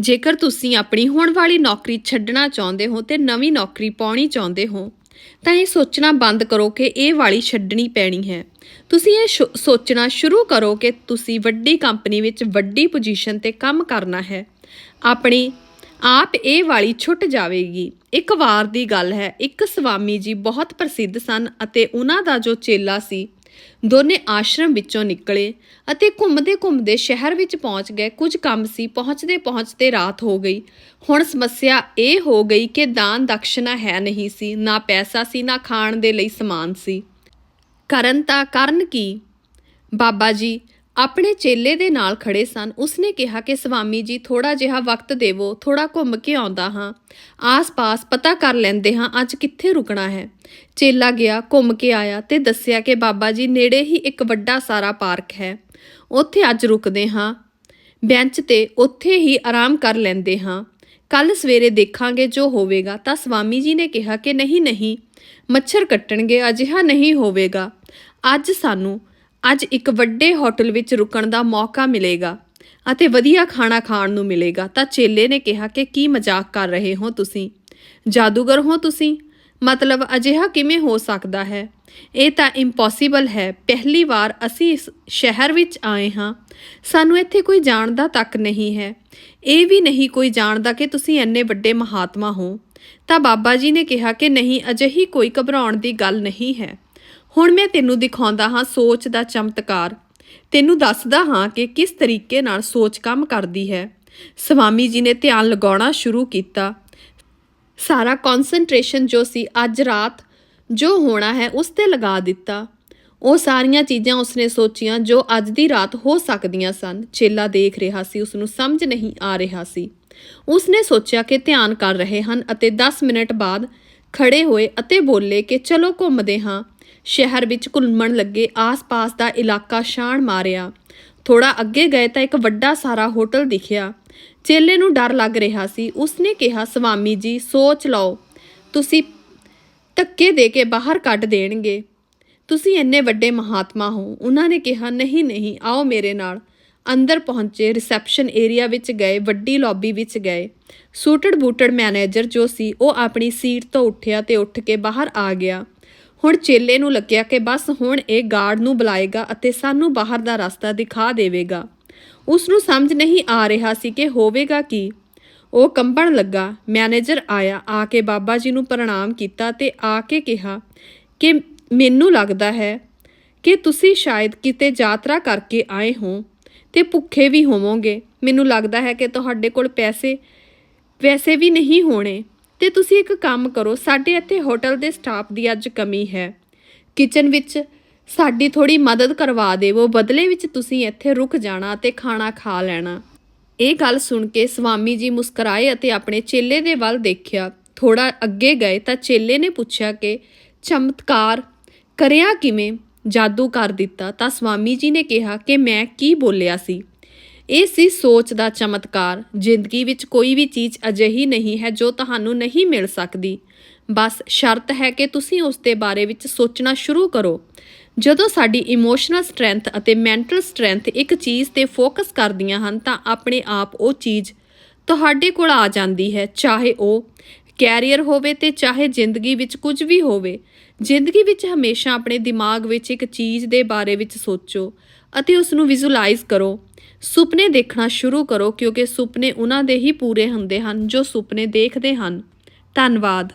ਜੇਕਰ ਤੁਸੀਂ ਆਪਣੀ ਹੋਣ ਵਾਲੀ ਨੌਕਰੀ ਛੱਡਣਾ ਚਾਹੁੰਦੇ ਹੋ ਤੇ ਨਵੀਂ ਨੌਕਰੀ ਪਾਉਣੀ ਚਾਹੁੰਦੇ ਹੋ, ਤਾਂ ਇਹ ਸੋਚਣਾ ਬੰਦ ਕਰੋ ਕਿ ਇਹ ਵਾਲੀ ਛੱਡਣੀ ਪੈਣੀ ਹੈ। ਤੁਸੀਂ ਇਹ ਸ਼ੁ- ਸੋਚਣਾ ਸ਼ੁਰੂ ਕਰੋ ਕਿ ਤੁਸੀਂ ਵੱਡੀ ਕੰਪਨੀ ਵਿੱਚ ਵੱਡੀ ਪੋਜੀਸ਼ਨ ਤੇ ਕੰਮ ਕਰਨਾ ਹੈ। ਆਪਣੀ ਆਪ ਇਹ ਵਾਲੀ ਛੁੱਟ ਜਾਵੇਗੀ। ਇੱਕ ਵਾਰ ਦੀ ਗੱਲ ਹੈ, ਇੱਕ ਸਵਾਮੀ ਜੀ ਬਹੁਤ ਪ੍ਰਸਿੱਧ ਸਨ ਅਤੇ ਉਹਨਾਂ ਦਾ ਜੋ ਚੇਲਾ ਸੀ ਦੋਨੇ ਆਸ਼ਰਮ ਵਿੱਚੋਂ ਨਿਕਲੇ ਅਤੇ ਘੁੰਮਦੇ ਘੁੰਮਦੇ ਸ਼ਹਿਰ ਵਿੱਚ ਪਹੁੰਚ ਗਏ। ਕੁਝ ਕੰਮ ਸੀ। ਪਹੁੰਚਦੇ ਪਹੁੰਚਦੇ ਰਾਤ ਹੋ ਗਈ। ਹੁਣ ਸਮੱਸਿਆ ਇਹ ਹੋ ਗਈ ਕਿ ਦਾਨ ਦਕਸ਼ਨਾ ਹੈ ਨਹੀਂ ਸੀ। ਨਾ ਪੈਸਾ ਸੀ, ਨਾ ਖਾਣ ਦੇ ਲਈ ਸਮਾਨ ਸੀ। ਕਰਨ ਤਾਂ ਕਰਨ ਕੀ? ਬਾਬਾ ਜੀ ਆਪਣੇ ਚੇਲੇ ਦੇ ਨਾਲ ਖੜੇ ਸਨ। ਉਸਨੇ ਕਿਹਾ ਕਿ, ਸਵਾਮੀ ਜੀ ਥੋੜਾ ਜਿਹਾ ਵਕਤ ਦੇਵੋ ਥੋੜਾ ਘੁੰਮ ਕੇ ਆਉਂਦਾ ਹਾਂ। ਆਸ-ਪਾਸ ਪਤਾ ਕਰ ਲੈਂਦੇ ਹਾਂ ਅੱਜ ਕਿੱਥੇ ਰੁਕਣਾ ਹੈ। ਚੇਲਾ ਗਿਆ, ਘੁੰਮ ਕੇ ਆਇਆ ਤੇ ਦੱਸਿਆ ਕਿ, ਬਾਬਾ ਜੀ, ਨੇੜੇ ਹੀ ਇੱਕ ਵੱਡਾ ਸਾਰਾ ਪਾਰਕ ਹੈ। ਉੱਥੇ ਅੱਜ ਰੁਕਦੇ ਹਾਂ। ਬੈਂਚ ਤੇ ਉੱਥੇ ਹੀ ਆਰਾਮ ਕਰ ਲੈਂਦੇ ਹਾਂ। ਕੱਲ ਸਵੇਰੇ ਦੇਖਾਂਗੇ ਜੋ ਹੋਵੇਗਾ। ਤਾਂ ਸਵਾਮੀ ਜੀ ਨੇ ਕਿਹਾ ਕਿ, ਨਹੀਂ ਨਹੀਂ, ਮੱਛਰ ਕੱਟਣਗੇ, ਅਜਿਹਾ ਨਹੀਂ ਹੋਵੇਗਾ। ਅੱਜ ਸਾਨੂੰ ਅੱਜ ਇੱਕ ਵੱਡੇ ਹੋਟਲ ਵਿੱਚ ਰੁਕਣ ਦਾ ਮੌਕਾ ਮਿਲੇਗਾ ਅਤੇ ਵਧੀਆ ਖਾਣਾ ਖਾਣ ਨੂੰ ਮਿਲੇਗਾ। ਤਾਂ ਚੇਲੇ ਨੇ ਕਿਹਾ ਕਿ ਕੀ ਮਜ਼ਾਕ ਕਰ ਰਹੇ ਹੋ ਤੁਸੀਂ? ਜਾਦੂਗਰ ਹੋ ਤੁਸੀਂ? ਮਤਲਬ ਅਜਿਹਾ ਕਿਵੇਂ ਹੋ ਸਕਦਾ ਹੈ? ਇਹ ਤਾਂ ਇੰਪੋਸੀਬਲ ਹੈ। ਪਹਿਲੀ ਵਾਰ ਅਸੀਂ ਇਸ ਸ਼ਹਿਰ ਵਿੱਚ ਆਏ ਹਾਂ। ਸਾਨੂੰ ਇੱਥੇ ਕੋਈ ਜਾਣਦਾ ਤੱਕ ਨਹੀਂ ਹੈ। ਇਹ ਵੀ ਨਹੀਂ ਕੋਈ ਜਾਣਦਾ ਕਿ ਤੁਸੀਂ ਇੰਨੇ ਵੱਡੇ ਮਹਾਤਮਾ ਹੋ। ਤਾਂ ਬਾਬਾ ਜੀ ਨੇ ਕਿਹਾ ਕਿ ਨਹੀਂ, ਅਜਿਹੀ ਕੋਈ ਘਬਰਾਉਣ ਦੀ ਗੱਲ ਨਹੀਂ ਹੈ। ਹੁਣ ਮੈਂ ਤੈਨੂੰ ਦਿਖਾਉਂਦਾ ਹਾਂ ਸੋਚ ਦਾ ਚਮਤਕਾਰ। ਤੈਨੂੰ ਦੱਸਦਾ ਹਾਂ ਕਿ ਕਿਸ ਤਰੀਕੇ ਨਾਲ ਸੋਚ ਕੰਮ ਕਰਦੀ ਹੈ। ਸਵਾਮੀ ਜੀ ਨੇ ਧਿਆਨ ਲਗਾਉਣਾ ਸ਼ੁਰੂ ਕੀਤਾ। ਸਾਰਾ ਕਨਸੈਂਟਰੇਸ਼ਨ ਜੋ ਸੀ ਅੱਜ ਰਾਤ ਜੋ ਹੋਣਾ ਹੈ ਉਸ ਤੇ ਲਗਾ ਦਿੱਤਾ। ਉਹ ਸਾਰੀਆਂ ਚੀਜ਼ਾਂ ਉਸਨੇ ਸੋਚੀਆਂ ਜੋ ਅੱਜ ਦੀ ਰਾਤ ਹੋ ਸਕਦੀਆਂ ਸਨ। ਚੇਲਾ ਦੇਖ ਰਿਹਾ ਸੀ ਉਸ ਨੂੰ ਸਮਝ ਨਹੀਂ ਆ ਰਿਹਾ ਸੀ। ਉਸਨੇ ਸੋਚਿਆ ਕਿ ਧਿਆਨ ਕਰ ਰਹੇ ਹਨ ਅਤੇ 10 ਮਿੰਟ ਬਾਅਦ ਖੜੇ ਹੋਏ ਅਤੇ ਬੋਲੇ ਕਿ ਚਲੋ ਘੁੰਮਦੇ ਹਾਂ। ਸ਼ਹਿਰ ਵਿੱਚ ਘੁੰਮਣ ਲੱਗੇ, ਆਸ-ਪਾਸ ਦਾ ਇਲਾਕਾ ਛਾਣ ਮਾਰਿਆ। ਥੋੜਾ ਅੱਗੇ ਗਏ ਤਾਂ ਇੱਕ ਵੱਡਾ ਸਾਰਾ ਹੋਟਲ ਦਿਖਿਆ। ਚੇਲੇ ਨੂੰ ਡਰ ਲੱਗ ਰਿਹਾ ਸੀ। ਉਸਨੇ ਕਿਹਾ, ਸਵਾਮੀ ਜੀ, ਸੋਚ ਲਓ। ਤੁਸੀਂ ਧੱਕੇ ਦੇ ਕੇ ਬਾਹਰ ਕੱਢ ਦੇਣਗੇ। ਤੁਸੀਂ ਇੰਨੇ ਵੱਡੇ ਮਹਾਤਮਾ ਹੋ। ਉਹਨਾਂ ਨੇ ਕਿਹਾ, ਨਹੀਂ ਨਹੀਂ, ਆਓ ਮੇਰੇ ਨਾਲ। ਅੰਦਰ ਪਹੁੰਚੇ, ਰਿਸੈਪਸ਼ਨ ਏਰੀਆ ਵਿੱਚ ਗਏ, ਵੱਡੀ ਲੌਬੀ ਵਿੱਚ ਗਏ। ਸੂਟਡ ਬੂਟਡ ਮੈਨੇਜਰ ਜੋ ਸੀ, ਉਹ ਆਪਣੀ ਸੀਟ ਤੋਂ ਉੱਠਿਆ ਤੇ ਉੱਠ ਕੇ ਬਾਹਰ ਆ ਗਿਆ। ਹੁਣ ਚੇਲੇ ਨੂੰ ਲੱਗਿਆ ਕਿ ਬਸ ਹੁਣ ਇਹ ਗਾਰਡ ਨੂੰ ਬੁਲਾਏਗਾ ਅਤੇ ਸਾਨੂੰ ਬਾਹਰ ਦਾ ਰਸਤਾ ਦਿਖਾ ਦੇਵੇਗਾ। ਉਸ ਨੂੰ ਸਮਝ ਨਹੀਂ ਆ ਰਿਹਾ ਸੀ ਕਿ ਹੋਵੇਗਾ ਕੀ। ਉਹ ਕੰਬਣ ਲੱਗਾ। ਮੈਨੇਜਰ ਆਇਆ, ਆ ਕੇ ਬਾਬਾ ਜੀ ਨੂੰ ਪ੍ਰਣਾਮ ਕੀਤਾ ਤੇ ਆ ਕੇ ਕਿਹਾ ਕਿ ਮੈਨੂੰ ਲੱਗਦਾ ਹੈ ਕਿ ਤੁਸੀਂ ਸ਼ਾਇਦ ਕਿਤੇ ਯਾਤਰਾ ਕਰਕੇ ਆਏ ਹੋ ਤੇ ਭੁੱਖੇ ਵੀ ਹੋਵੋਗੇ। ਮੈਨੂੰ ਲੱਗਦਾ ਹੈ ਕਿ ਤੁਹਾਡੇ ਕੋਲ ਪੈਸੇ ਵੈਸੇ ਵੀ ਨਹੀਂ ਹੋਣੇ। ਤੇ ਤੁਸੀਂ ਇੱਕ ਕੰਮ ਕਰੋ, ਸਾਡੇ ਇੱਥੇ ਹੋਟਲ ਦੇ ਸਟਾਫ ਦੀ ਅੱਜ ਕਮੀ ਹੈ। ਕਿਚਨ ਵਿੱਚ ਸਾਡੀ ਥੋੜੀ ਮਦਦ ਕਰਵਾ ਦੇਵੋ, ਬਦਲੇ ਵਿੱਚ ਤੁਸੀਂ ਇੱਥੇ ਰੁਕ ਜਾਣਾ ਤੇ ਖਾਣਾ ਖਾ ਲੈਣਾ। ਇਹ ਗੱਲ ਸੁਣ ਕੇ ਸਵਾਮੀ ਜੀ ਮੁਸਕਰਾਏ ਅਤੇ ਆਪਣੇ ਚੇਲੇ ਦੇ ਵੱਲ ਦੇਖਿਆ। ਥੋੜਾ ਅੱਗੇ ਗਏ ਤਾਂ ਚੇਲੇ ਨੇ ਪੁੱਛਿਆ ਕਿ, ਚਮਤਕਾਰ, ਕਰਿਆ ਕਿਵੇਂ? ਜਾਦੂ ਕਰ ਦਿੱਤਾ। ਤਾਂ ਸਵਾਮੀ ਜੀ ਨੇ ਕਿਹਾ ਕਿ ਮੈਂ ਕੀ ਬੋਲਿਆ ਸੀ? ਇਹ ਸੀ ਸੋਚ ਦਾ ਚਮਤਕਾਰ। ਜ਼ਿੰਦਗੀ ਵਿੱਚ ਕੋਈ ਵੀ ਚੀਜ਼ ਅਜਿਹੀ ਨਹੀਂ ਹੈ ਜੋ ਤੁਹਾਨੂੰ ਨਹੀਂ ਮਿਲ ਸਕਦੀ। ਬਸ ਸ਼ਰਤ ਹੈ ਕਿ ਤੁਸੀਂ ਉਸ ਦੇ ਬਾਰੇ ਵਿੱਚ ਸੋਚਣਾ ਸ਼ੁਰੂ ਕਰੋ। ਜਦੋਂ ਸਾਡੀ ਇਮੋਸ਼ਨਲ ਸਟਰੈਂਥ ਅਤੇ ਮੈਂਟਲ ਸਟਰੈਂਥ ਇੱਕ ਚੀਜ਼ ਤੇ ਫੋਕਸ ਕਰਦੀਆਂ ਹਨ, ਤਾਂ ਆਪਣੇ ਆਪ ਉਹ ਚੀਜ਼ ਤੁਹਾਡੇ ਕੋਲ ਆ ਜਾਂਦੀ ਹੈ, ਚਾਹੇ ਉਹ ਕੈਰੀਅਰ ਹੋਵੇ ਤੇ ਚਾਹੇ ਜ਼ਿੰਦਗੀ ਵਿੱਚ ਕੁਝ ਵੀ ਹੋਵੇ। ਜ਼ਿੰਦਗੀ ਵਿੱਚ ਹਮੇਸ਼ਾ ਆਪਣੇ ਦਿਮਾਗ ਵਿੱਚ ਇੱਕ ਚੀਜ਼ ਦੇ ਬਾਰੇ ਵਿੱਚ ਸੋਚੋ ਅਤੇ ਉਸ ਨੂੰ ਵਿਜ਼ੂਅਲਾਈਜ਼ ਕਰੋ। ਸੁਪਨੇ ਦੇਖਣਾ ਸ਼ੁਰੂ ਕਰੋ ਕਿਉਂਕਿ ਸੁਪਨੇ ਉਹਨਾਂ ਦੇ ਹੀ ਪੂਰੇ ਹੁੰਦੇ ਹਨ ਜੋ ਸੁਪਨੇ ਦੇਖਦੇ ਹਨ। ਧੰਨਵਾਦ।